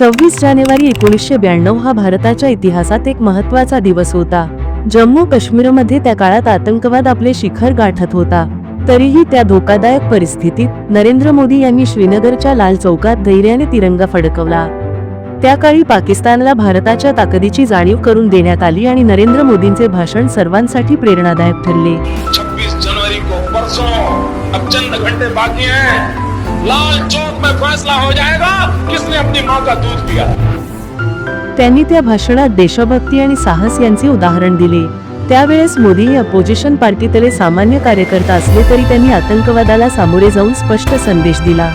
सव्वीस जानेवारी एकोणीसशे ब्याण्णव हा भारताच्या इतिहासात एक महत्त्वाचा दिवस होता. जम्मू काश्मीरमध्ये त्या काळात आतंकवाद आपले शिखर गाठत होता. तरीही त्या धोकादायक परिस्थितीत नरेंद्र मोदी यांनी श्रीनगरच्या लाल चौकात धैर्याने तिरंगा फडकवला. त्या काळी पाकिस्तानला भारताच्या ताकदीची जाणीव करून देण्यात आली आणि नरेंद्र मोदींचे भाषण सर्वांसाठी प्रेरणादायक ठरले. 26 जनवरी को परसों अब चंद घंटे बाकी हैं। लाल चौक में फैसला हो जाएगा। किसने अपनी माँ का दूध पिया? त्यांनी त्या भाषणात देशभक्ती आणि साहस यांचे उदाहरण दिले. त्यावेळेस मोदी हे अपोजिशन पार्टीतले सामान्य कार्यकर्ता असले तरी त्यांनी आतंकवादाला सामोरे जाऊन स्पष्ट संदेश दिला.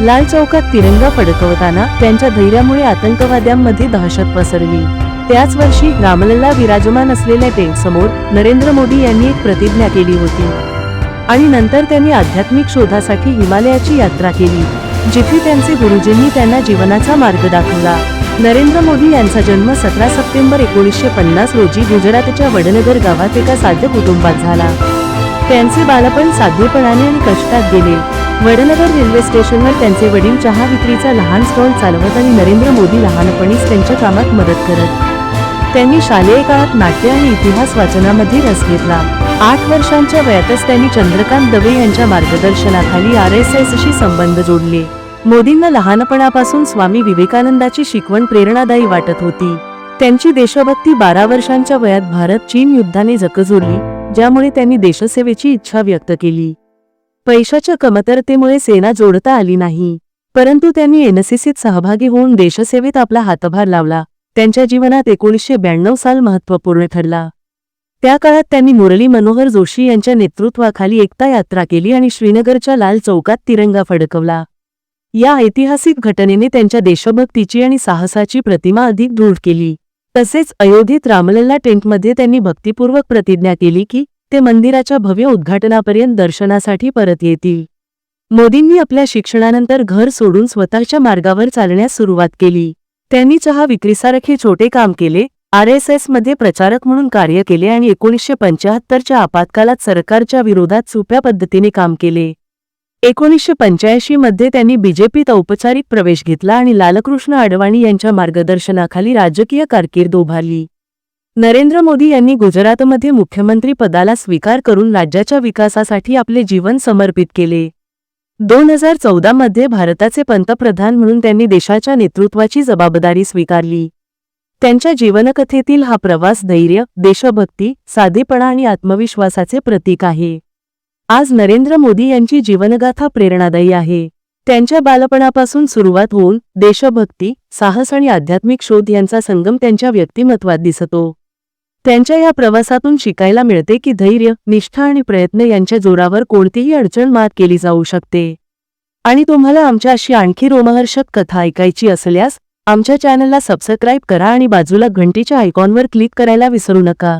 लाल चौकात तिरंगा फडकवताना त्यांच्या धैर्यामुळे आतंकवाद्यांमध्ये दहशत पसरली. त्याच वर्षी रामलल्ला विराजमान असलेल्या टेंट समोर नरेंद्र मोदी यांनी एक प्रतिज्ञा केली होती. आणि नंतर त्यांनी आध्यात्मिक शोधासाठी हिमालयाची यात्रा केली जिथे त्यांचे गुरुजींनी त्यांना जीवनाचा मार्ग दाखवला. नरेंद्र मोदी यांचा जन्म सतरा सप्टेंबर एकोणीसशे पन्नास रोजी गुजरातच्या वडनगर गावात एका साध्य कुटुंबात झाला. त्यांचे बालपण साधेपणाने आणि कष्टात गेले. वडनगर रेल्वे स्टेशनवर त्यांचे वडील चहा विक्रीचा लहान स्टॉल चालवत आणि नरेंद्र मोदी लहानपणीच त्यांच्या कामात मदत करत. त्यांनी शालेय काळात नाट्य आणि इतिहास वाचनामध्ये रस घेतला. आठ वर्षांच्या वयातच त्यांनी चंद्रकांत दवे यांच्या मार्गदर्शनाखाली आर एस एसशी संबंध जोडले. मोदींना लहानपणापासून स्वामी विवेकानंदाची शिकवण प्रेरणादायी वाटत होती. त्यांची देशभक्ती बारा वर्षांच्या वयात भारत चीन युद्धाने जकजोरली ज्यामुळे त्यांनी देशसेवेची इच्छा व्यक्त केली. पैशाच्या कमतरतेमुळे सेना जोडता आली नाही. परंतु त्यांनी एनसीसीत सहभागी होऊन देशसेवेत आपला हातभार लावला. त्यांच्या जीवनात एकोणीसशे ब्याण्णव साल महत्त्वपूर्ण ठरला. त्या काळात त्यांनी मुरली मनोहर जोशी यांच्या नेतृत्वाखाली एकता यात्रा केली आणि श्रीनगरच्या लाल चौकात तिरंगा फडकवला. या ऐतिहासिक घटनेने त्यांच्या देशभक्तीची आणि साहसाची प्रतिमा अधिक दृढ केली. तसेच अयोध्येत रामलल्ला टेंटमध्ये त्यांनी भक्तिपूर्वक प्रतिज्ञा केली की ते मंदिराच्या भव्य उद्घाटनापर्यंत दर्शनासाठी परत येतील. मोदींनी आपल्या शिक्षणानंतर घर सोडून स्वतःच्या मार्गावर चालण्यास सुरुवात केली. त्यांनी चहा विक्रीसारखे छोटे काम केले आर एस एसमध्ये प्रचारक म्हणून कार्य केले आणि एकोणीसशे पंचाहत्तरच्या आपत्कालात सरकारच्या विरोधात सोप्या पद्धतीने काम केले. एकोणीसशे पंच्याऐंशी मध्ये त्यांनी बीजेपीत औपचारिक प्रवेश घेतला आणि लालकृष्ण अडवाणी यांच्या मार्गदर्शनाखाली राजकीय कारकीर्द उभारली. नरेंद्र मोदी यांनी गुजरातमध्ये मुख्यमंत्री पदाला स्वीकार करून राज्याच्या विकासासाठी आपले जीवन समर्पित केले. दोन हजार चौदामध्ये भारताचे पंतप्रधान म्हणून त्यांनी देशाच्या नेतृत्वाची जबाबदारी स्वीकारली. त्यांच्या जीवनकथेतील हा प्रवास धैर्य देशभक्ती साधेपणा आणि आत्मविश्वासाचे प्रतीक आहे. आज नरेंद्र मोदी यांची जीवनगाथा प्रेरणादायी आहे. त्यांच्या बालपणापासून सुरुवात होऊन देशभक्ती साहस आणि आध्यात्मिक शोध यांचा संगम त्यांच्या व्यक्तिमत्वात दिसतो. त्यांच्या या प्रवासातून शिकायला मिळते की धैर्य निष्ठा आणि प्रयत्न यांच्या जोरावर कोणतीही अडचण मात केली जाऊ शकते. आणि तुम्हाला आमच्या अशी आणखी रोमहर्षक कथा ऐकायची असल्यास आमच्या चॅनलला सबस्क्राईब करा आणि बाजूला घंटीच्या आयकॉनवर क्लिक करायला विसरू नका.